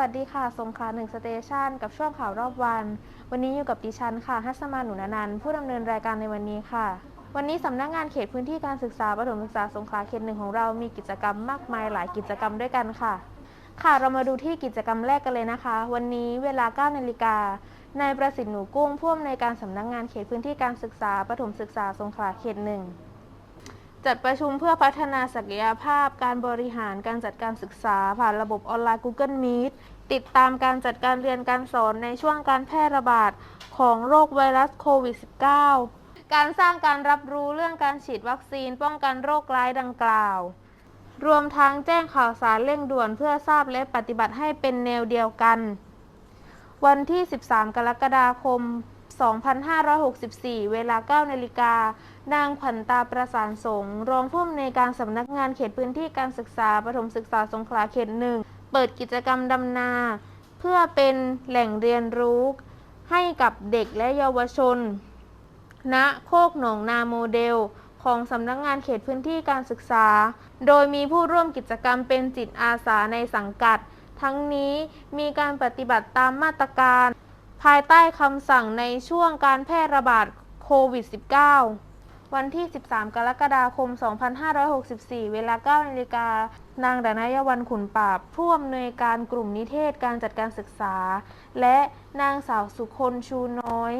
วัสดีค่ะ สงขลาหนึ่งสเตชันกับช่วงข่าวรอบวัน วันนี้อยู่กับดิฉันค่ะ ฮัสมาหนุนานันท์ผู้ดำเนินรายการในวันนี้ค่ะ วันนี้สำนักงานเขตพื้นที่การศึกษาประถมศึกษาสงขลาเขตหนึ่งของเรามีกิจกรรมมากมายหลายกิจกรรมด้วยกันค่ะ ค่ะเรามาดูที่กิจกรรมแรกกันเลยนะคะ วันนี้เวลา9นาฬิกานายประสิทธิ์หนูกุ้งผู้อำนวยการสำนักงานเขตพื้นที่การศึกษาประถมศึกษาสงขลาเขตหนึ่ง จัดประชุมเพื่อพัฒนาศักยภาพ การบริหารการจัดการศึกษา ผ่านระบบออนไลน์ Google Meet ติดตามการจัดการเรียนการสอนในช่วงการแพร่ระบาดของโรคไวรัสโควิด -19 การสร้างการรับรู้เรื่องการฉีดวัคซีนป้องกันโรคร้ายดังกล่าว รวมทั้งแจ้งข่าวสารเร่งด่วนเพื่อทราบและปฏิบัติให้เป็นแนวเดียวกัน วันที่ 13 กรกฎาคม 2564 เวลา 9 นาฬิกา นางขวัญตาประสานสงรองผู้อำนวยการสำนักงานเขตพื้นที่การศึกษาประถมศึกษาสงขลาเขตหนึ่ง เปิดกิจกรรมดำนา เพื่อเป็นแหล่งเรียนรู้ให้กับเด็กและเยาวชน ณ โคกหนองนาโมเดล ของสำนักงานเขตพื้นที่การศึกษา โดยมีผู้ร่วมกิจกรรมเป็นจิตอาสาในสังกัด ทั้งนี้มีการปฏิบัติตามมาตรการ ภายใต้คำสั่งในช่วงการแพร่ระบาดโควิด -19 วันที่ 13 กรกฎาคม 2564 เวลา9นาฬิกานางดานายวันขุนปราบผู้อำนวยการกลุ่มนิเทศการจัดการศึกษา และนางสาวสุคนชูน้อย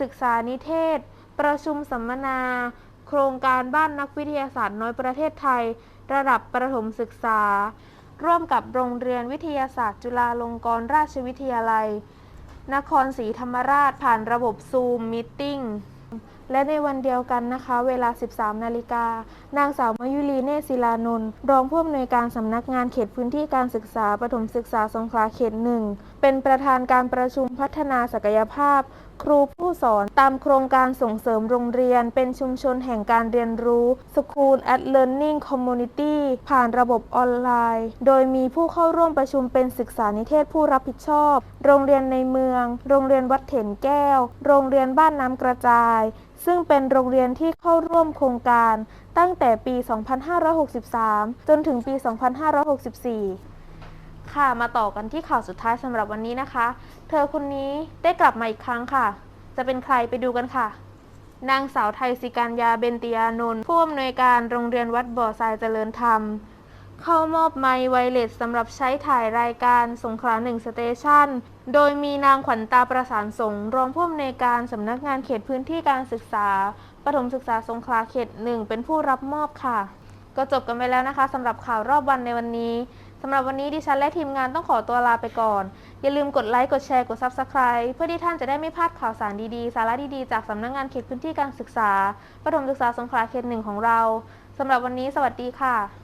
ศึกษานิเทศ ประชุมสัมมนา โครงการบ้านนักวิทยาศาสตร์น้อยประเทศไทย ระดับประถมศึกษา ร่วมกับโรงเรียนวิทยาศาสตร์จุฬาลงกรณราชวิทยาลัย นครศรีธรรมราชผ่านระบบซูมมิ e ติ้งและในวันเดียวกันนะคะ เวลา 13 นาฬิกา นางสาวมายุรีเนศิลานนท์รองผู้อำนวยการสำนักงานเขตพื้นที่การศึกษาประถมศึกษาสงขลาเขตหนึ่งเป็นประธานการประชุมพัฒนาศักยภาพครูผู้สอนตามโครงการส่งเสริมโรงเรียน เป็นชุมชนแห่งการเรียนรู้ School at Learning Community ผ่านระบบออนไลน์ โดยมีผู้เข้าร่วมประชุมเป็นศึกษานิเทศผู้รับผิดชอบ โรงเรียนในเมือง โรงเรียนวัดเถนแก้ว โรงเรียนบ้านน้ำกระจาย ซึ่งเป็นโรงเรียนที่เข้าร่วมโครงการ ตั้งแต่ปี 2563 จนถึงปี 2564 ค่ะ มาต่อกันที่ข่าวสุดท้ายสำหรับวันนี้นะคะ เธอคนนี้ได้กลับมาอีกครั้งค่ะ จะเป็นใครไปดูกันค่ะ นางสาวไทยสิการยาเบนติยานนท์ผู้อำนวยการโรงเรียนวัดบ่อทรายเจริญธรรม เข้ามอบไมค์ไวเลสสำหรับใช้ถ่ายรายการสงขลาหนึ่งสเตชันโดยมีนางขวัญตาประสานสงรองผู้อำนวยการสำนักงานเขตพื้นที่การศึกษาประถมศึกษาสงขลาเขตหนึ่งเป็นผู้รับมอบค่ะ ก็จบกันไปแล้วนะคะสำหรับข่าวรอบวันในวันนี้ สำหรับวันนี้ดิฉันและทีมงานต้องขอตัวลาไปก่อน อย่าลืมกดไลค์ กดแชร์ กด Subscribe เพื่อที่ท่านจะได้ไม่พลาดข่าวสารดีๆ สาระดีๆ จากสำนักงานเขตพื้นที่การศึกษา ประถมศึกษาสงขลาเขตหนึ่งของเรา สำหรับวันนี้สวัสดีค่ะ